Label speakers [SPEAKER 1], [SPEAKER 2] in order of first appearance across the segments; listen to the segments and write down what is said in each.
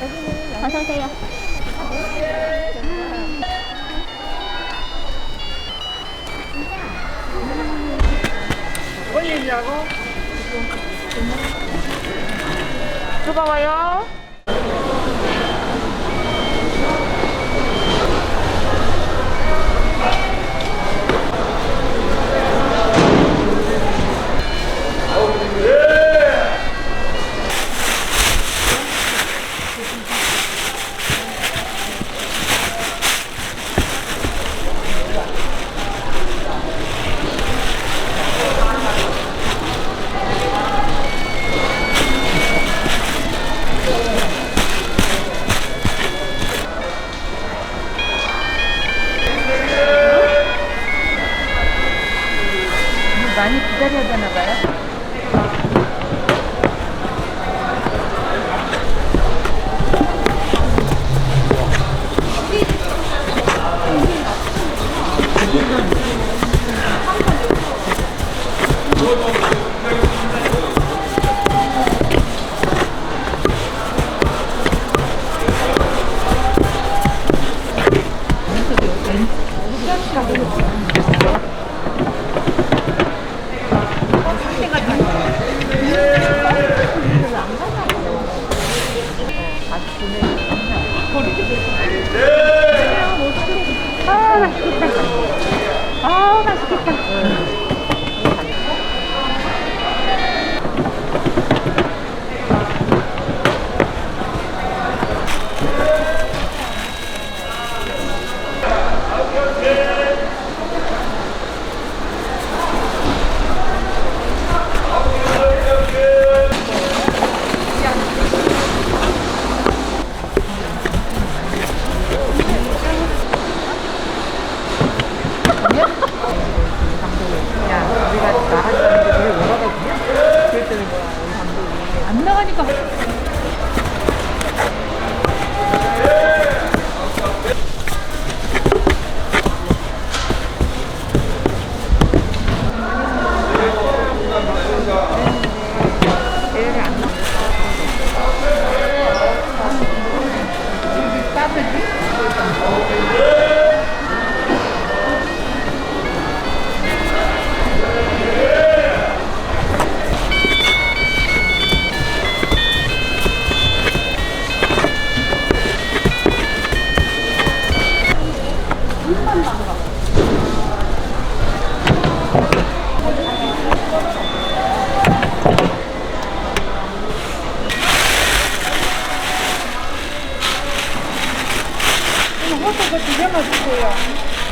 [SPEAKER 1] 어서 오세요.
[SPEAKER 2] 올리냐고?
[SPEAKER 1] 뜨거워요.
[SPEAKER 2] 많이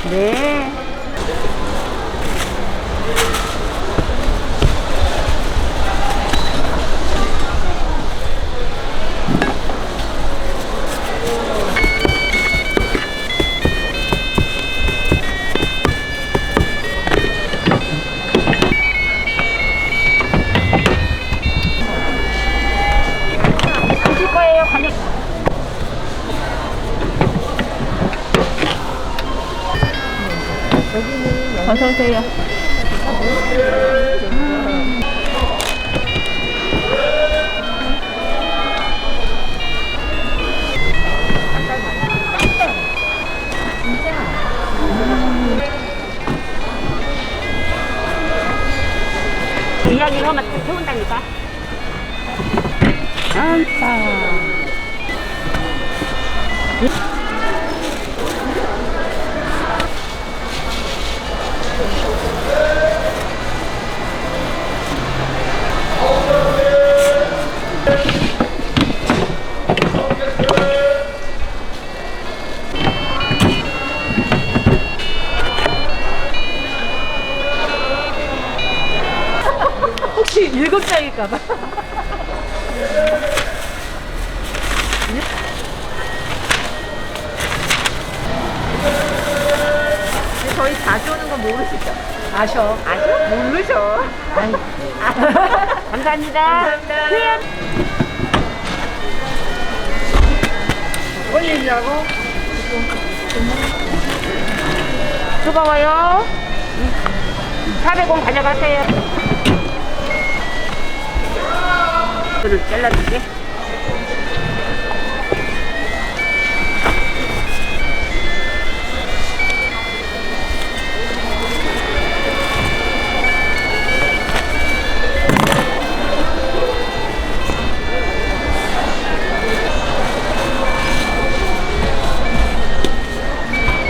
[SPEAKER 1] 네. 어서 오세요. 이야기를 하면 다 태운다니까. 안다.
[SPEAKER 2] 일곱 장일까봐. 저희 자주 오는 건 모르시죠? 아셔. 아셔? 모르죠.
[SPEAKER 1] 감사합니다.
[SPEAKER 2] 감사합니다. 올리냐고?
[SPEAKER 1] 뜨거워요. 400원 가져가세요. 이를 잘라줄게.